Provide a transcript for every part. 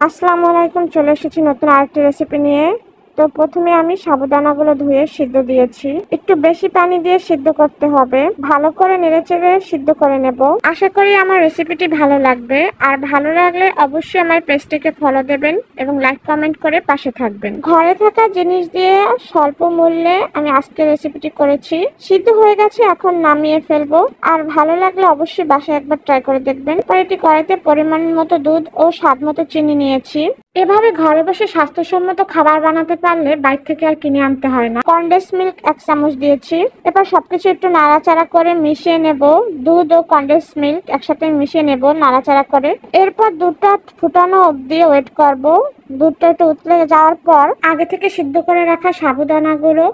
আসসালামু আলাইকুম চলে এসেছি নতুন আরেকটি রেসিপি নিয়ে। তো প্রথমে আমি সাবুদানাগুলো ধুয়ে সিদ্ধ দিয়েছি। একটু বেশি পানি দিয়ে সিদ্ধ করতে হবে। ভালো করে নেড়েচেড়ে সিদ্ধ করে নেব। আশা করি আমার রেসিপিটি ভালো লাগবে। আর ভালো লাগলে অবশ্যই আমার পেজটিকে ফলো দেবেন এবং লাইক, কমেন্ট করে পাশে থাকবেন। ঘরে থাকা জিনিস দিয়ে স্বল্প মূল্যে আমি আজকে রেসিপিটি করেছি। সিদ্ধ হয়ে গেছে, এখন নামিয়ে ফেলব। আর ভালো লাগলে অবশ্যই বাসায় একবার ট্রাই করে দেখবেন। এরপর এটি কড়াইতে পরিমাণ মতো দুধ ও স্বাদ মতো চিনি নিয়েছি। এভাবে ঘরে বসে স্বাস্থ্যসম্মত খাবার বানাতে পারলে বাইর থেকে আর কিনে আনতে হয় না। কন্ডেন্স মিল্ক এক চামচ দিয়েছি। এবার সবকিছু একটু নাড়াচাড়া করে মিশিয়ে নেব। দুধ ও কন্ডেন্স মিল্ক একসাথে মিশিয়ে নেব নাড়াচাড়া করে। এরপর দুধটা ফুটানো অবধি ওয়েট করব। দুধটা একটু উতলে যাওয়ার পর আগে থেকে সিদ্ধ করে রাখা সাবুদানাগুলো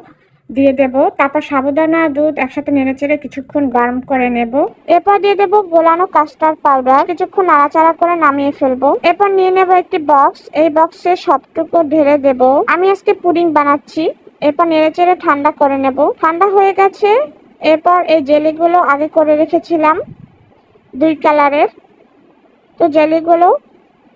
দিয়ে দেব। তারপর সাবুদানা, দুধ একসাথে নেড়েচেড়ে কিছুক্ষণ গরম করে নেব। এরপর দিয়ে দেব গোলানো কাস্টার্ড পাউডার। কিছুক্ষণ নাড়াচাড়া করে নামিয়ে ফেলব। এরপর নিয়ে নেব একটি বক্স। এই বক্সে সবটুকু ঢেলে দেব। আমি আজকে পুডিং বানাচ্ছি। এরপর নেড়েচেড়ে ঠান্ডা করে নেব। ঠান্ডা হয়ে গেছে। এরপর এই জেলিগুলো আগে করে রেখেছিলাম দুই কালারের। তো জেলিগুলো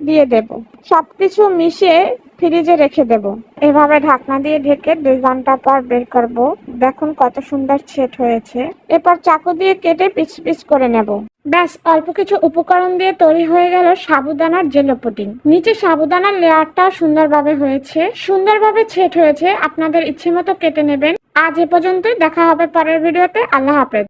দিয়ে দেব। সবকিছু মিশিয়ে ফ্রিজে রেখে দেব। এভাবে ঢাকনা দিয়ে ঢেকে দুই ঘণ্টা পর বের করব। দেখুন কত সুন্দর ছেট হয়েছে। এরপর চাকু দিয়ে কেটে পিচ পিচ করে নেব। ব্যাস, অল্প কিছু উপকরণ দিয়ে তৈরি হয়ে গেল সাবুদানার জেলো পুডিং। নিচে সাবুদানার লেয়ারটা সুন্দরভাবে হয়েছে। সুন্দরভাবে ছেট হয়েছে। আপনাদের ইচ্ছে মতো কেটে নেবেন। আজ এ পর্যন্তই। দেখা হবে পরের ভিডিওতে। আল্লাহ হাফেজ।